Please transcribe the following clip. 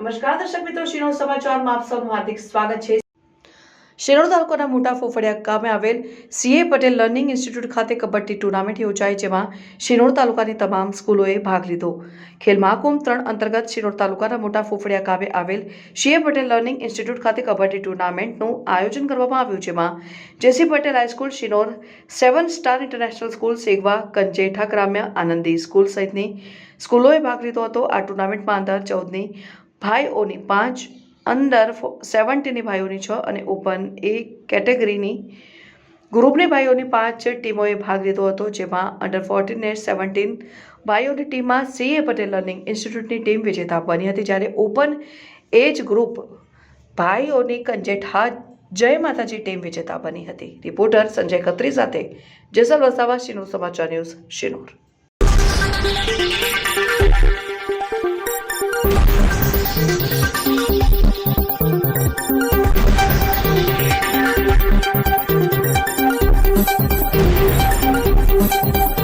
નમસ્કાર દર્શક મિત્રો શિરોડ સમાચારમાં આપ સૌનું હાર્દિક સ્વાગત છે. શિરોડ તાલુકાના મોટા ફોફડિયા ગામે આવેલ સીએ પટેલ લર્નિંગ ઇન્સ્ટિટ્યૂટ ખાતે કબડ્ડી ટુર્નામેન્ટ યોજાઈ જેમાં શિનોર તાલુકાની તમામ સ્કૂલોએ ભાગ લીધો. ખેલ મહાકુંભ ત્રણ અંતર્ગત શિનોર તાલુકાના મોટા ફોફડિયા ગામે આવેલ સીએ પટેલ લર્નિંગ ઇન્સ્ટિટ્યૂટ ખાતે કબડ્ડી ટુર્નામેન્ટનું આયોજન કરવામાં આવ્યું જેમાં JC Patel high school Shinor seven star international school, Segva Kanjetha ગ્રામ્ય આનંદી સ્કૂલ સહિતની સ્કૂલોએ ભાગ લીધો હતો. આ ટુર્નામેન્ટમાં અંદર ચૌદની ભાઈઓની પાંચ અંદર સેવન્ટીની ભાઈઓની છ અને ઓપન એ કેટેગરીની ગ્રુપની ભાઈઓની પાંચ ટીમોએ ભાગ લીધો હતો, જેમાં અંડર ફોર્ટીન ને સેવન્ટીન ભાઈઓની ટીમમાં સીએ પટેલ લર્નિંગ ઇન્સ્ટિટ્યૂટની ટીમ વિજેતા બની હતી, જ્યારે ઓપન એ જ ગ્રુપ ભાઈઓની કંજેઠા જય માતાજી ટીમ વિજેતા બની હતી રિપોર્ટર સંજય ખત્રી સાથે જેસલ વસાવા શિનોર સમાચાર ન્યૂઝ, શિનોર